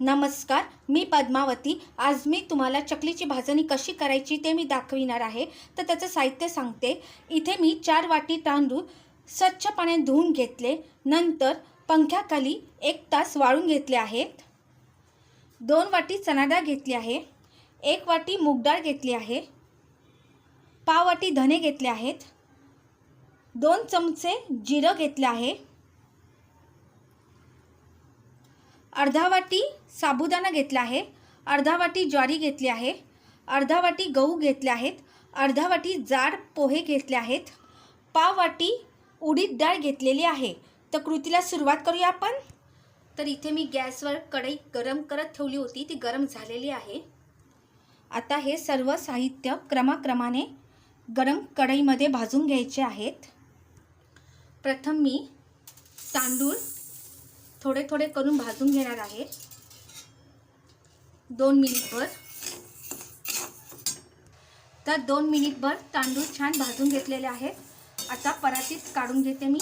नमस्कार मी पद्मावती. आज मी तुम्हाला चकलीची भाजणी कशी करायची ते मी दाखविणार आहे. तर त्याचं साहित्य सांगते. इथे मी चार वाटी तांदूळ स्वच्छ पाण्यात धुवून घेतले. नंतर पंख्याखाली एक तास वाळून घेतले आहेत दोन वाटी चणाडाळ घेतली आहे. एक वाटी मूग डाळ घेतली आहे. पाव वाटी धने घेतले आहेत. दोन चमचे जिरं घेतले आहे. अर्धा वाटी साबुदाणा घेतला आहे अर्धा वाटी ज्वारी घेतली आहे अर्धा वाटी गहू घेतले आहेत अर्धा वाटी जाड पोहे घेतले आहेत पाव वाटी उडीद डाळ घेतलेली आहे. तर कृतीला सुरुवात करूया आपण. तर इथे मी गॅसवर कढई गरम करत ठेवली होती ती गरम झालेली आहे. आता हे सर्व साहित्य क्रमाक्रमाने गरम कढईमध्ये भाजून घ्यायचे आहेत. प्रथम मी तांदूळ थोडे थोडे करून भाजून घेणार आहे. दोन मिनिटभर. तर दोन मिनिटभर तांदूळ छान भाजून घेतलेले आहेत. आता परातीत काढून घेते मी.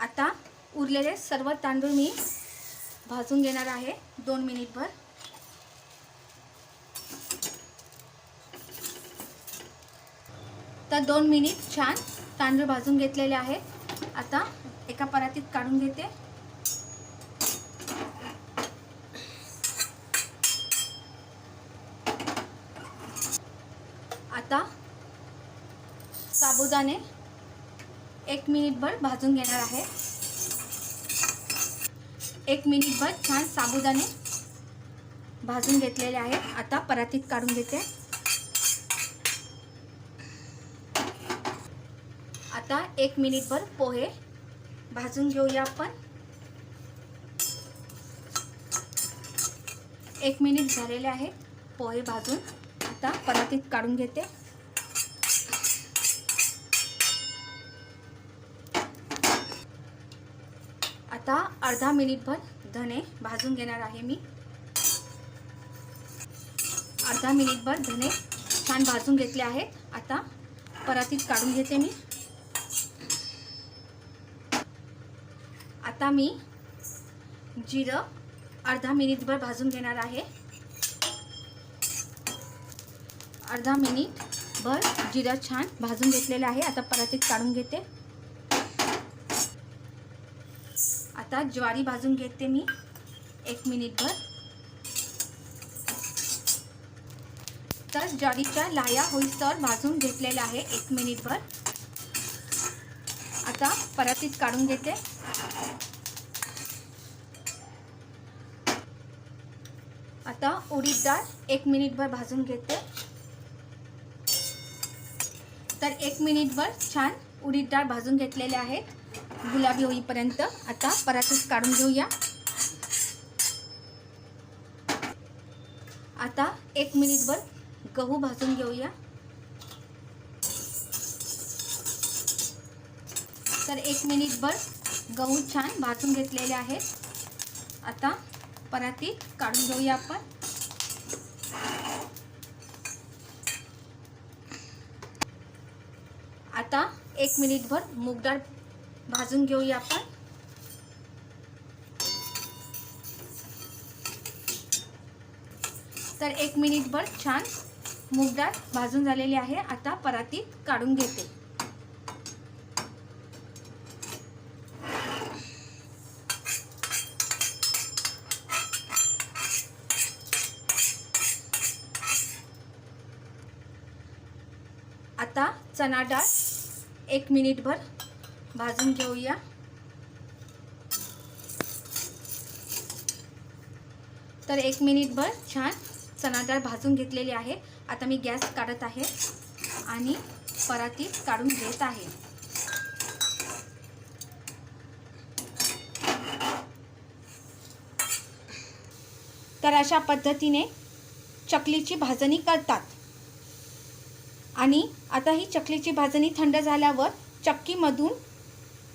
आता उरलेले सर्व तांदूळ मी भाजून घेणार आहे दोन मिनिटभर. तर दोन मिनिट छान तांदूळ भाजून घेतलेले आहेत. आता एका परातीत काढून घेते. आता साबुदाणे एक मिनिटभर भाजून घेणार आहे. एक मिनिटभर छान साबुदाणे भाजून घेतलेले आहेत. आता परातीत काढून घेते. आता एक मिनिटभर पोहे भाजून घेऊया आपण. एक मिनिट झालेले आहे पोहे भाजून. आता परातीत काढून घेते. आता अर्धा मिनिटभर धने भाजून घेणार आहे मी. अर्धा मिनिटभर धने छान भाजून घेतले आहेत. आता परातीत काढून घेते मी. आता मी जिरं अर्धा मिनिटभर भाजून घेणार आहे. अर्धा मिनिटभर जिरं छान भाजून घेतलेलं आहे. आता परातीत काढून घेते. आता ज्वारी भाजून घेते मी एक मिनिटभर. तर ज्वारीच्या लाया होईसर भाजून घेतलेल्या आहे एक मिनिटभर. आता परातीत काढून घेते. आता उडीद डाळ एक मिनिटभर भाजून घेते. तर एक मिनिटभर छान उडीद डाळ भाजून घेतलेले आहेत. होईपर्यंत आता परातीत काढून घेऊया. आता एक गहू भाजून तर एक मिनिटभर गहू छान भाजून आहेत. आता परातीत काढून घेऊया आपण. आता एक मिनिटभर मूग डाळ भाजून घेऊया आपण. तर एक मिनिटभर छान मूग डाळ भाजून झालेली आहे. आता परातीत काढून घेते आता चणा डाळ एक मिनिटभर भाजून घेऊया. तर एक मिनिटभर छान चणा डाळ भाजून घेतलेली आहे. आता मी गॅस काढत आहे आणि परातीत काढून घेत आहे. तर अशा पद्धतीने चकलीची भाजणी करतात. आणि आता ही चकलीची भाजणी थंड झाल्यावर चक्कीमधून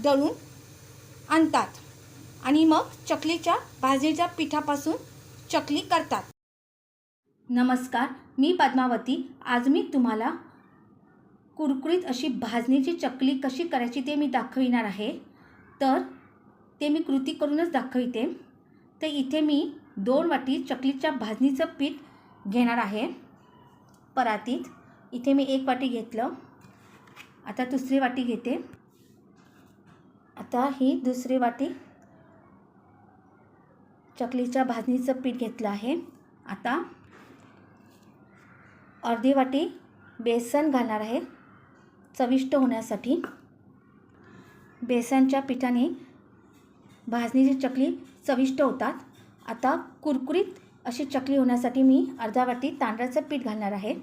दळून आणतात. आणि मग चकलीच्या भाजीच्या पिठापासून चकली करतात. नमस्कार मी पद्मावती. आज मी तुम्हाला कुरकुरीत अशी भाजणीची चकली कशी करायची ते मी दाखविणार आहे. तर ते मी कृती करूनच दाखविते. तर इथे मी दोन वाटी चकलीच्या भाजणीचं पीठ घेणार आहे. परातीत इथे मी एक वाटी घेतलं. आता दुसरी वाटी घेते. आता ही दुसरी वाटी चकलीच्या भाजणीचं पीठ घेतलं आहे. आता अर्धी वाटी बेसन घालणार आहे चविष्ट होण्यासाठी. बेसनच्या पिठाने भाजणीची चकली चविष्ट होतात. आता कुरकुरीत अशी चकली होण्यासाठी मी अर्धा वाटी तांदळाचं पीठ घालणार आहे.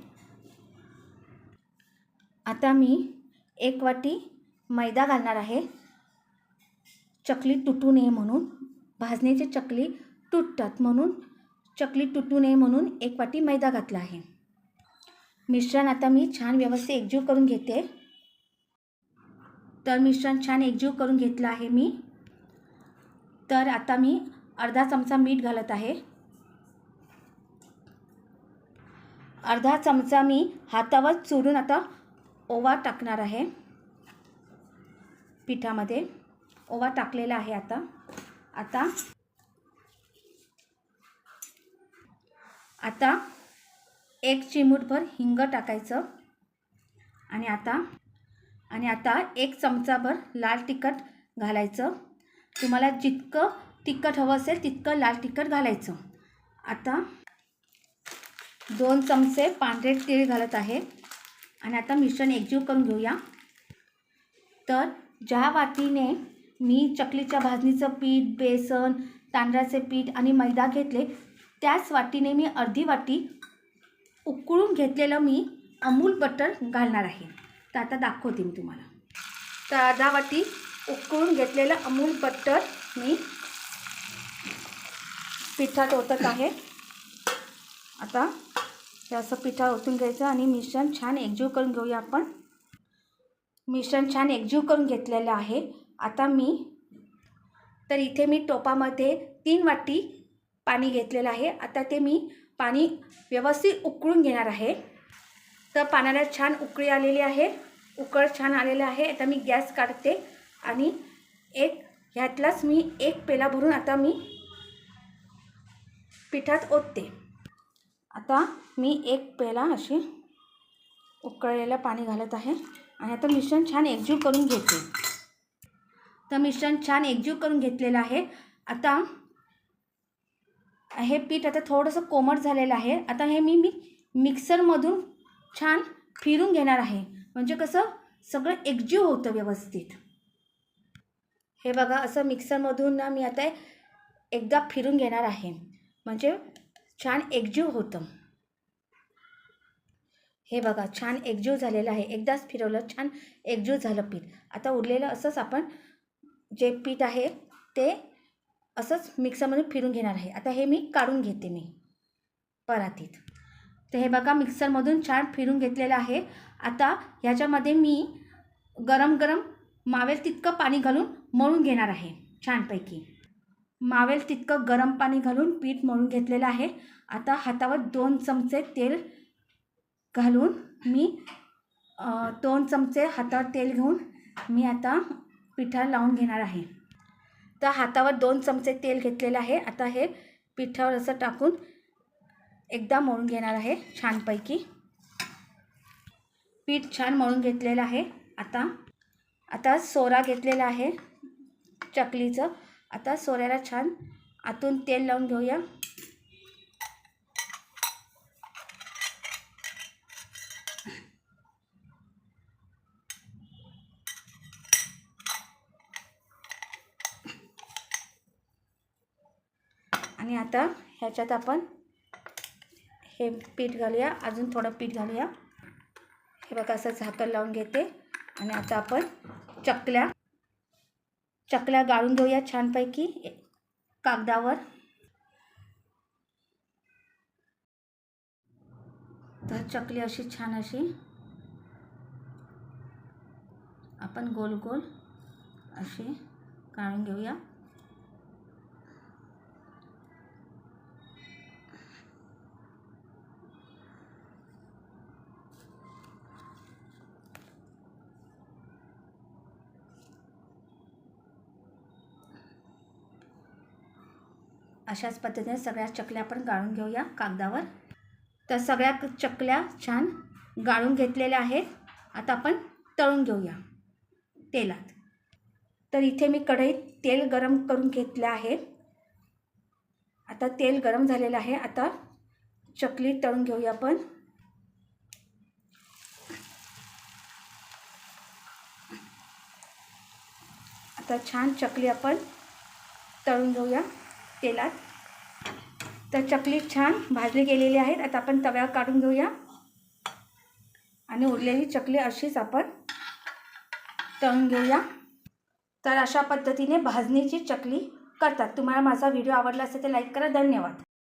आता मी एक वाटी मैदा घालणार आहे. चकली तुटू नये म्हणून. भाजण्याची चकली तुटतात म्हणून. चकली तुटू नये म्हणून एक वाटी मैदा घातला आहे. मिश्रण आता मी छान व्यवस्थित एकजीव करून घेते. तर मिश्रण छान एकजीव करून घेतलं आहे मी. तर आता मी अर्धा चमचा मीठ घालत आहे. अर्धा चमचा मी हातावर चुरून आता ओवा टाकणार आहे. पिठामध्ये ओवा टाकलेला आहे आता. आता आता एक चिमूटभर हिंग टाकायचं. आणि आता आणि आता एक चमचाभर लाल तिखट घालायचं. तुम्हाला जितकं तिखट हवं असेल तितकं लाल तिखट घालायचं. आता दोन चमचे पांढरे तीळ घालत आहे. आणि आता मिश्रण एकजीव करून घेऊया. तर ज्या वाटीने मी चकलीच्या भाजणीचं पीठ बेसन तांदळाचे पीठ आणि मैदा घेतले त्याच वाटीने मी अर्धी वाटी उकळून घेतलेलं मी अमूल बटर घालणार आहे. तर आता दाखवते मी तुम्हाला. तर अर्धा वाटी उकळून घेतलेलं अमूल बटर मी पिठात ओतत आहे. आता हे असं पिठावर ओतून घ्यायचं आणि मिश्रण छान एकजीव करून घेऊया आपण. मिश्रण छान एकजीव करून घेतलेलं आहे. आता मी तर इथे मी टोपामध्ये तीन वाटी पाणी घेतलेलं आहे. आता ते मी पाणी व्यवस्थित उकळून घेणार आहे. तर पाण्याला छान उकळी आलेली आहे. उकळ छान आलेलं आहे. आता मी गॅस काढते आणि एक ह्यातलाच मी एक पेला भरून आता मी पिठात ओतते. आता मी एक पेला अशी उकळलेलं पाणी घालत आहे आणि आता मिश्रण छान एकजीव करून घेते. तर मिश्रण छान एकजीव करून घेतलेलं आहे. आता हे पीठ आता थोडंसं कोमट झालेलं आहे. आता हे मी मी मिक्सरमधून छान फिरून घेणार आहे. म्हणजे कसं? सगळं एकजीव होतं व्यवस्थित. हे बघा असं मिक्सरमधून ना मी आता एकदा फिरून घेणार आहे. म्हणजे छान एकजीव होतं. हे बघा छान एकजीव झालेलं आहे. एकदाच फिरवलं छान एकजीव झालं पीठ. आता उरलेलं असंच आपण जे पीठ आहे ते असंच मिक्सरमधून फिरून घेणार आहे. आता हे मी काढून घेते मी परातीत. तर हे बघा मिक्सरमधून छान फिरून घेतलेलं आहे. आता ह्याच्यामध्ये मी गरम गरम मावेल तितकं पाणी घालून मळून घेणार आहे छानपैकी. मावेल तितकं गरम पाणी घालून पीठ मळून घेतलेलं आहे. आता हातावर दोन चमचे तेल घालून मी दोन चमचे हातावर तेल घेऊन मी आता पिठाला लावून घेणार आहे. तर हातावर दोन चमचे तेल घेतलेलं आहे. आता हे पिठावर असं टाकून एकदा मळून घेणार आहे छानपैकी. पीठ छान मळून घेतलेलं आहे. आता आता सोरा घेतलेला आहे. चकलीचं. आता सोऱ्याला छान आतून तेल लावून घेऊया. आणि आता ह्याच्यात आपण हे पीठ घालूया. अजून थोडं पीठ घालूया. हे बघा असं झाकण लावून घेते. आणि आता आपण चकल्या चकल्या गाळून घेऊया छानपैकी कागदावर. तर चकली अशी छान अशी. आपण गोल गोल अशी काढून घेऊया. अशाच पद्धतीने सगळ्या चकल्या आपण गाळून घेऊया कागदावर. तर सगळ्या चकल्या छान गाळून घेतलेल्या आहेत. आता आपण तळून घेऊया तेलात. तर इथे मी कढईत तेल गरम करून घेतलं आहे. आता तेल गरम झालेलं आहे. आता चकली तळून घेऊया आपण. आता छान चकली आपण तळून घेऊया. तेलात. तर चकली छान भाजली गेलेली आहेत. आता आपण तव्यावर काढून घेऊया. आणि उरलेली चकली अशीच आपण तळून घेऊया. तर अशा पद्धतीने भाजणीची चकली करतात. तुम्हाला माझा व्हिडिओ आवडला असेल तर लाईक करा. धन्यवाद.